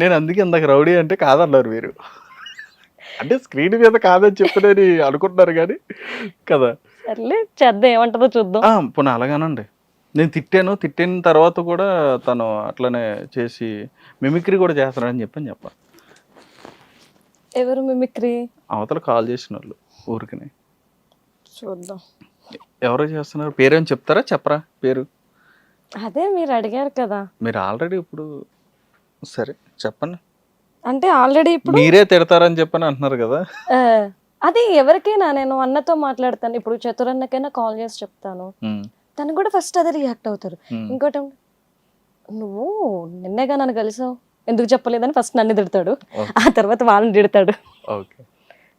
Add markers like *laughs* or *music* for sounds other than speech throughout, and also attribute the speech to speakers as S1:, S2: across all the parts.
S1: నేను అందుకే ఇందాక రౌడీ అంటే కాదన్నారు మీరు. అంటే స్క్రీన్ మీద కాదని చెప్తున్నాని అనుకుంటున్నారు కానీ కదా.
S2: సర్లే చేద్దాం ఏమంటుందో చూద్దాం.
S1: పోనీ అలాగానండి. నేను తిట్టాను తిట్టిన తర్వాత కూడా తను అట్లనే చేసి మిమిక్రీ కూడా చేస్తున్నాడని చెప్పని చెప్ప
S2: ఎవరు మిమిక్రీ?
S1: అవతల కాల్ చేసిన వాళ్ళు ఊరికనే.
S2: చూద్దాం.
S1: ఎవరో చేస్తున్నారు? పేరేం చెప్తారా? చెప్పరా? పేరు?
S2: అదే మీరు అడిగారు కదా.
S1: మీరు ఆల్రెడీ ఇప్పుడు సరే చెప్పండి.
S2: అంటే ఆల్రెడీ ఇప్పుడు
S1: మీరే తిడతారని చెప్పని అంటున్నారు కదా.
S2: అది ఎవరికైనా నేను అన్నతో మాట్లాడతాను. ఇప్పుడు చతురన్నకైనా కాల్ చేసి చెప్తాను. తను కూడా ఫస్ట్ అదే రియాక్ట్ అవుతారు. ఇంకోటి నువ్వు నిన్నేగా నన్ను కలిసావు? ఎందుకు చెప్పలేదని ఫస్ట్ నన్ను తిడతాడు. ఆ తర్వాత వాళ్ళని తిడతాడు.
S1: ఓకే.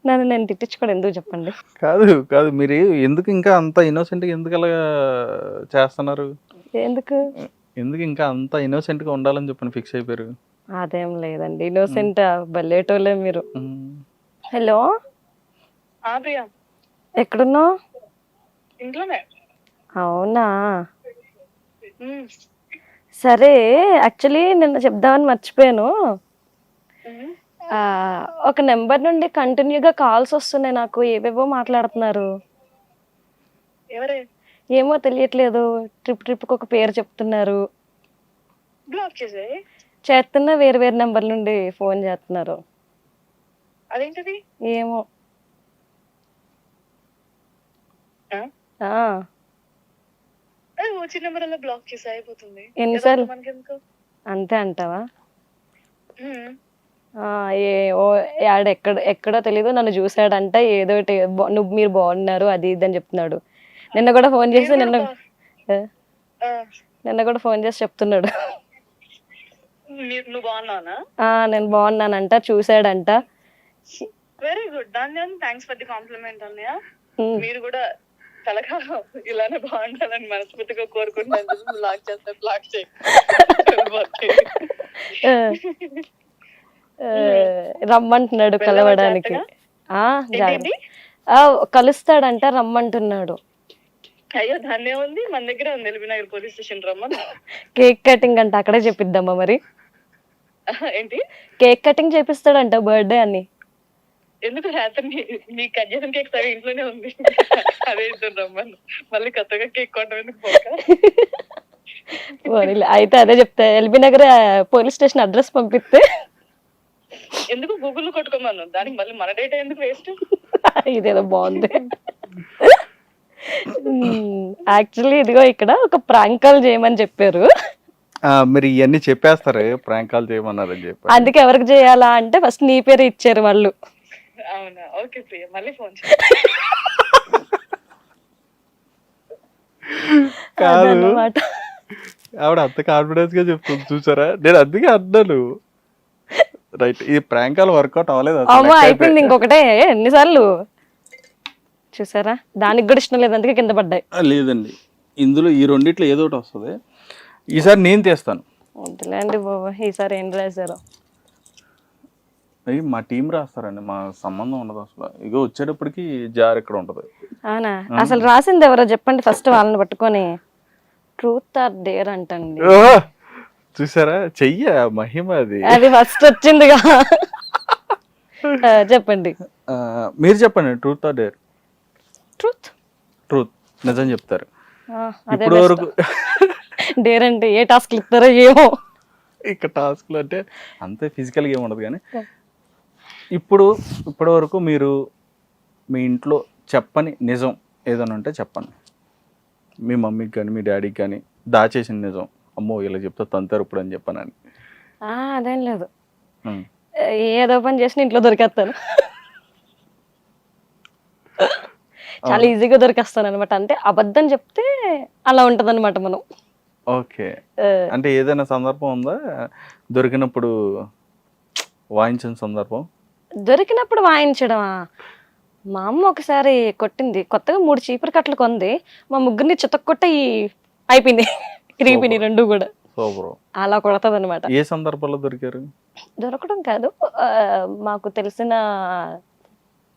S2: నన్ను నేను తిట్టించుకోవడం ఎందుకు చెప్పండి?
S1: కాదు కాదు మీరు ఎందుకు ఇంకా అంత గా ఎందుకు అలా చేస్తున్నారు?
S2: ఎందుకు?
S1: ఎందుకు ఇంకా అంత innocent గా ఉండాలని చెప్పని ఫిక్స్ అయిపోయారు?
S2: అదేం లేదండి. ఇన్నోసెంట్ బల్లేటోలే మీరు. హలో? ఎక్కడున్నావు?
S3: ఇంట్లోనే.
S2: అవునా. సరే యాక్చువల్లీ నిన్న చెప్దామని మర్చిపోయాను. ఒక నెంబర్ నుండి కంటిన్యూగా కాల్స్ వస్తున్నాయి నాకు. ఏవేవో మాట్లాడుతున్నారు.
S3: ఎవరే?
S2: ఏమో తెలియట్లేదు. ట్రిప్ ట్రిప్కి ఒక పేరు చెప్తున్నారు.
S3: బ్లాక్ చేసే
S2: చేస్తున్న వేరు వేరు నెంబర్ నుండి ఫోన్ చేస్తున్నారు.
S3: అదేంటిది?
S2: ఏమో.
S3: ఆ? వచ్చిన నెంబర్ అలా బ్లాక్ చేసి అయిపోతుంది.
S2: ఎన్నిసార్లు? అంతే అంటావా?
S3: ఉమ్.
S2: ఆ, ఏ ఓ ఆడ ఎక్కడ ఎక్కడో తెలీదు నన్ను చూసాడంట ఏదో ఒకటి బా- నువ్వు మీరు బాగున్నారు అది ఇది అని చెప్తున్నాడు. నిన్న కూడా ఫోన్ చేసి నిన్న ఏ,
S3: ఆ,
S2: నిన్న కూడా ఫోన్ చేసి చెప్తున్నాడు.
S3: నువ్వు బాగున్నావునా
S2: ఆ నేను బాగున్నానంట చూసాడంట
S3: వెరీ గుడ్ దాని థ్యాంక్స్ ఫర్ ది కాంప్లిమెంట్ అన్నయ్య.
S2: ఉమ్,
S3: మీరు కూడా కలకాలం ఇలానే బాగుండాలని మనస్ఫూర్తిగా కోరుకుంటున్నాను. *laughs* బ్లాక్ చేస్తే బ్లాక్ చేయి.
S2: రమ్మంటున్నాడు కలవడానికి. కలుస్తాడంట రమ్మంటున్నాడు.
S3: అయ్యో దాన్నే ఉంది. మన దగ్గరే ఉంది ఎల్బీ పోలీస్ స్టేషన్ రమ్మని. *laughs*
S2: కేక్ కటింగ్ అంట అక్కడే చెప్పిద్దామా మరి.
S3: ఏంటి?
S2: కేక్ కటింగ్ చేపిస్తాడంట బర్త్డే అని.
S3: ఎందుకు రాత్రి నీ కట్ చేసిన కేక్ సరే ఇంట్లోనే ఉంది. అదే ఇద్దరు రమ్మను. మళ్ళీ కొత్తగా కేక్ కొట్టడం ఎందుకు పోక.
S2: అయితే అదే చెప్తా LB Nagar police station address పంపిస్తే.
S3: ఎందుకు గూగుల్ కొట్టుకోమను? దానికి మళ్ళీ మన డేటా ఎందుకు వేస్ట్?
S2: ఇదేదో బాగుంది. యాక్చువల్లీ ఇదిగో ఇక్కడ ఒక ప్రాంక్ కాల్ చేయమని చెప్పారు.
S1: మీరు ఇవన్నీ చెప్పేస్తారు? ప్రాంక్ కాల్ చేయమన్నారని చెప్పి.
S2: అందుకే ఎవరికి చేయాలా అంటే ఫస్ట్ నీ పేరు ఇచ్చారు వాళ్ళు.
S3: అవునా? ఓకే ప్రియ మళ్ళీ ఫోన్ *laughs*
S1: కాదు. ఆవిడ అంత కాన్ఫిడెన్స్గా చెప్తుంది చూసారా? నేను అందుకే అన్నాను. రైట్ ఈ ప్రాంక్ కాల్ వర్కౌట్ అవ్వలేదు.
S2: అమ్మో అయిపోయింది ఇంకొకటే. ఎన్నిసార్లు? చూసారా? దానికి కూడా ఇష్టం లేదు అందుకే కింద పడ్డాయి.
S1: ఆ, లేదండి. ఇందులో ఈ రెండిట్లో ఏదో ఒకటి వస్తుంది. ఈసారి నేను తీస్తాను.
S2: వద్దులేండి బాబా ఈసారి ఏం రాశారు.
S1: అయ్యి మా టీం రాస్తారండి మా సంబంధం ఉండదు అసలు. ఇగో వచ్చేటప్పటికి జార్ ఇక్కడ ఉంటది.
S2: అవునా? అసలు రాసింది ఎవరో చెప్పండి ఫస్ట్ వాళ్ళని పట్టుకొని. ట్రూత్ ఆర్ డేర్ అంటండి!
S1: చూసారా? చెయ్య మహిమ అది.
S2: అది ఫస్ట్ వచ్చిందిగా. చెప్పండి.
S1: మీరు చెప్పండి truth or dare
S2: truth
S1: truth నిజం చెప్తారు.
S2: అదే
S1: ఇప్పుడు వరకు
S2: డేర్ అంటే ఏ టాస్క్ ఇస్తారో ఏమో.
S1: ఇక్కడ టాస్క్లు అంటే అంతే ఫిజికల్గా ఏమి ఉండదు కానీ ఇప్పుడు ఇప్పటి వరకు మీరు మీ ఇంట్లో చెప్పని నిజం ఏదైనా ఉంటే చెప్పండి. మీ మమ్మీకి కానీ మీ డాడీకి కానీ దాచేసిన నిజం అమ్మో ఇలా చెప్తే తంతారు ఇప్పుడు అని చెప్పానని.
S2: అదేం లేదు. ఏదో పని చేసిన ఇంట్లో దొరికేస్తాను. చాలా ఈజీగా దొరికేస్తాను అనమాట అంటే అబద్ధం చెప్తే అలా ఉంటది మనం.
S1: ఓకే. అంటే ఏదైనా సందర్భం ఉందా? దొరికినప్పుడు వాయించిన సందర్భం?
S2: దొరికినప్పుడు వాయించడమా? మా అమ్మ ఒకసారి కొట్టింది. కొత్తగా మూడు చీపురు కట్టలు కొంది. మా ముగ్గురిని చితక్కొట్ట ఈ అయిపోయింది. ఇరిగిపోయినాయి రెండు కూడా.
S1: సూపర్.
S2: అలా కొడతది అనమాట
S1: ఏ సందర్భంలో దొరికారు?
S2: దొరకడం కాదు. ఆ, మాకు తెలిసిన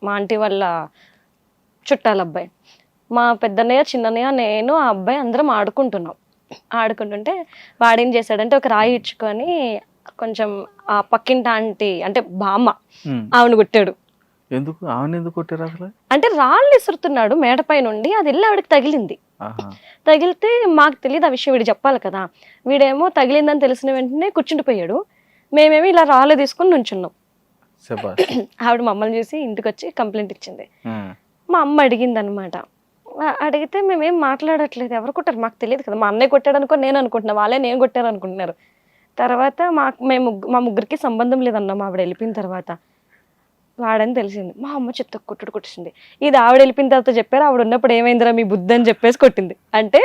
S2: మా ఆంటీ వాళ్ళ చుట్టాల అబ్బాయి మా పెద్దన్నయ్య చిన్నన్నయ్య నేను ఆ అబ్బాయి అందరం ఆడుకుంటున్నాం. ఆడుకుంటుంటే వాడేం చేశాడంటే ఒక రాయి ఇచ్చుకొని కొంచెం ఆ పక్కింటి ఆంటీ అంటే బామ్మ. ఆవిడ కొట్టాడు.
S1: ఎందుకు? ఆమెను ఎందుకు కొట్టారు అసలు?
S2: అంటే రాళ్ళు ఇసురుతున్నాడు మేడపై నుండి అది వెళ్ళి ఆవిడకి తగిలింది. తగిలితే మాకు తెలియదు ఆ విషయం వీడు చెప్పాలి కదా. వీడేమో తగిలిందని తెలిసిన వెంటనే కూర్చుండిపోయాడు. మేమేమో ఇలా రాళ్ళు తీసుకుని నుంచున్నాం. ఆవిడ మమ్మల్ని చూసి ఇంటికి వచ్చి కంప్లైంట్ ఇచ్చింది. మా అమ్మ అడిగింది అనమాట అడిగితే మేమేం మాట్లాడట్లేదు. ఎవరు కొట్టారు? మాకు తెలియదు కదా. మా అన్నయ్య కొట్టాడు అనుకో నేను అనుకుంటున్నా. వాళ్ళే నేను కొట్టారు అనుకుంటున్నారు తర్వాత మాకు మేము మా ముగ్గురికి సంబంధం లేదన్నాం ఆవిడ వెళ్ళిపోయిన తర్వాత. వాడని తెలిసింది. మా అమ్మ చెత్త కొట్టుడు కొట్టింది ఇది ఆవిడ వెళ్ళిపోయిన తర్వాత చెప్పారు. ఆవిడ ఉన్నప్పుడు ఏమైందిరా మీ బుద్ధి అని చెప్పేసి కొట్టింది. అంటే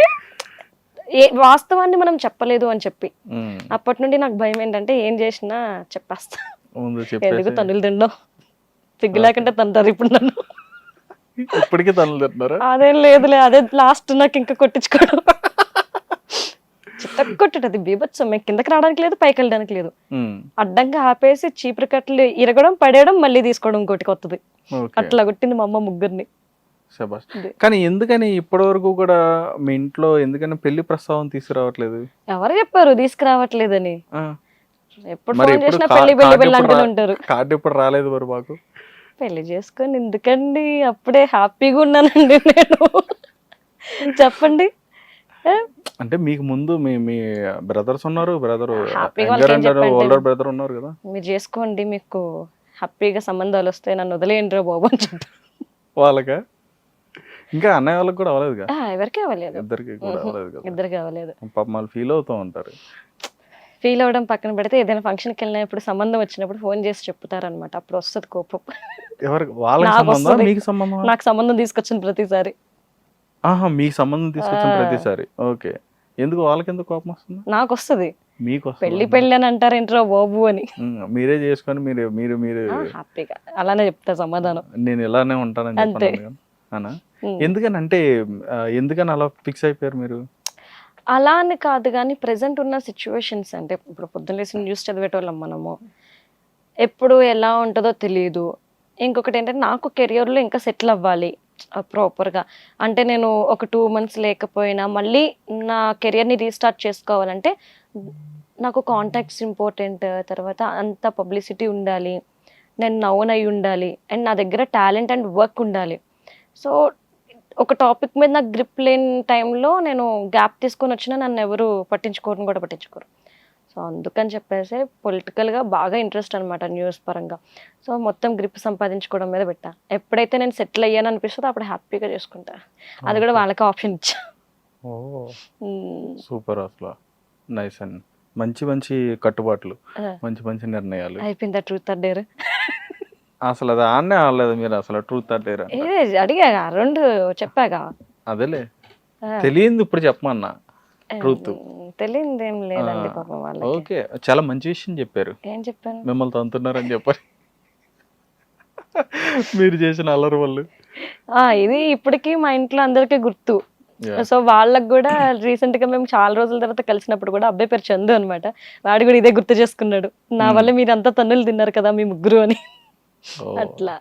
S2: ఏ వాస్తవాన్ని మనం చెప్పలేదు అని చెప్పి. అప్పటి నుండి నాకు భయం ఏంటంటే ఏం చేసినా చెప్పేస్తా. ఎందుకు తనులు తిండో సిగ్గు లేకుండా తంటారు ఇప్పుడు నన్ను.
S1: ఇప్పటికీ తనలు తింటున్నారా?
S2: అదేం లేదులే అదే లాస్ట్ నాకు ఇంకా కొట్టించుకోవడం చిత్త కొట్టడు అది బీభత్సం. మేము కిందకి రావడానికి లేదు పైకి వెళ్ళడానికి లేదు. అడ్డంగా ఆపేసి చీపురు కట్టలు ఇరగడం పడేయడం మళ్ళీ తీసుకోవడం ఇంకోటి కొత్తది అట్లా కొట్టింది మా అమ్మ ముగ్గురిని.
S1: శబాష్. కానీ ఎందుకని ఇప్పటి వరకు కూడా మీ ఇంట్లో ఎందుకని పెళ్ళి ప్రస్తావన తీసుకురావట్లేదు?
S2: ఎవరు చెప్పారు తీసుకురావట్లేదని. ఎప్పుడు ఫోన్ చేసినా పెళ్ళి
S1: పెళ్ళి
S2: అంటూనే
S1: రా-
S2: ఉంటారు.
S1: కార్డు ఇప్పుడు రాలేదు మరి మాకు?
S2: పెళ్ళి చేసుకొని ఎందుకండి? అప్పుడే హ్యాపీగా ఉన్నానండి నేను. చెప్పండి?
S1: అంటే మీకు ముందు మీ మీ బ్రదర్స్ ఉన్నారు బ్రదర్? ఓల్డర్ బ్రదర్ ఉన్నారు కదా?
S2: మీరు చేసుకోండి మీకు హ్యాపీగా సంబంధాలు వస్తాయి నన్ను వదిలేయండి రా బాబు అని చెప్పి.
S1: వాళ్ళకా? ఇంకా అన్నయ్య వాళ్ళకి కూడా అవ్వలేదు కదా
S2: ఎవరికీ అవ్వలేదు.
S1: ఇద్దరికి కూడా అవ్వలేదు కదా?
S2: ఇద్దరికి అవ్వలేదు.
S1: పాప వాళ్ళు ఫీల్ అవుతూ ఉంటారు.
S2: ఫీల్ అవ్వడం పక్కన పెడితే ఏదైనా ఫంక్షన్కి వెళ్ళినప్పుడు సంబంధం వచ్చినప్పుడు ఫోన్ చేసి చెప్తారనమాట అప్పుడు వస్తుంది కోపం.
S1: ఎవరికి వాళ్ళకి
S2: నాకు
S1: సంబంధం
S2: వస్తది.
S1: మీకు సంబంధం
S2: నాకు సంబంధం తీసుకొచ్చిన ప్రతిసారి.
S1: ఆహా మీకు సంబంధం తీసుకొచ్చిన
S2: ఆ.
S1: ప్రతిసారి. ఓకే. ఎందుకు వాళ్ళకి ఎందుకు కోపం వస్తుంది?
S2: నాకు వస్తుంది
S1: మీకు వస్తుందా?
S2: పెళ్ళి పెళ్ళి అని అంటారు ఏంట్రా బాబు అని.
S1: ఉమ్, మీరే చేసుకొని మీరు మీరు మీరు.
S2: ఆ, హ్యాపీగా. అలానే చెప్తా సమాధానం.
S1: నేను ఇలానే ఉంటానని
S2: అంతే.
S1: చెప్పాను అనా?
S2: ఉమ్.
S1: ఎందుకని? అంటే ఆ, ఎందుకని అలా ఫిక్స్ అయిపోయారు మీరు?
S2: అలా అని కాదు కానీ ప్రజెంట్ ఉన్న సిచ్యువేషన్స్ అంటే ఇప్పుడు పొద్దున్న లేసి న్యూస్ చదివేటోళ్ళం మనము. ఎప్పుడు ఎలా ఉంటుందో తెలియదు ఇంకొకటి ఏంటంటే నాకు కెరియర్లో ఇంకా సెటిల్ అవ్వాలి ప్రాపర్గా. అంటే నేను ఒక టూ మంత్స్ లేకపోయినా మళ్ళీ నా కెరియర్ని రీస్టార్ట్ చేసుకోవాలంటే నాకు కాంటాక్ట్స్ ఇంపార్టెంట్ తర్వాత అంత పబ్లిసిటీ ఉండాలి నేను నౌన్ అయి ఉండాలి అండ్ నా దగ్గర టాలెంట్ అండ్ వర్క్ ఉండాలి. సో ఒక టాపిక్ మీద నాకు గ్రిప్ లేని టైంలో నేను గ్యాప్ తీసుకొని వచ్చినా నన్ను ఎవరు పట్టించుకోరు కూడా పట్టించుకోరు. సో అందుకని చెప్పేసి పొలిటికల్గా బాగా ఇంట్రెస్ట్ అనమాట న్యూస్ పరంగా. సో మొత్తం గ్రిప్ సంపాదించుకోవడం మీద పెట్టా. ఎప్పుడైతే నేను సెటిల్ అయ్యాను అనిపిస్తుందో అప్పుడు హ్యాపీగా చేసుకుంటా. అది కూడా వాళ్ళకి ఆప్షన్ ఇచ్చా.
S1: సూపర్ అసలు. నైస్ అండ్ మంచి మంచి కట్టుబాట్లు మంచి మంచి నిర్ణయాలు.
S2: అయిపోయిందా ట్రూత్ అడ్డారు
S1: అసలు అది ఆడనే ఆడలేదు మీరు అసలు ట్రూత్ అడ్డేరా
S2: ఏ అడిగాగా రెండు చెప్పాగా.
S1: అదేలే. తెలియంది ఇప్పుడు చెప్పమన్నా. ట్రూత్.
S2: తెలియదు ఏం లేదండి పాపం వాళ్ళకి.
S1: ఓకే. చాలా మంచి విషయం చెప్పారు.
S2: ఏం చెప్పాను
S1: మిమ్మల్ని తంతున్నారని చెప్పారు. మీరు చేసిన అల్లరి వాళ్ళు
S2: ఆ, ఇది ఇప్పటికీ మా ఇంట్లో అందరికీ గుర్తు. సో వాళ్ళకి కూడా రీసెంట్గా మేము చాలా రోజుల తర్వాత కలిసినప్పుడు కూడా అబ్బాయి పేరు చందు అనమాట వాడు కూడా ఇదే గుర్తు చేసుకున్నాడు. నా వల్ల మీరు అంతా తన్నులు తిన్నారు కదా మీ ముగ్గురు అని.
S1: Oh.
S2: అట్లా.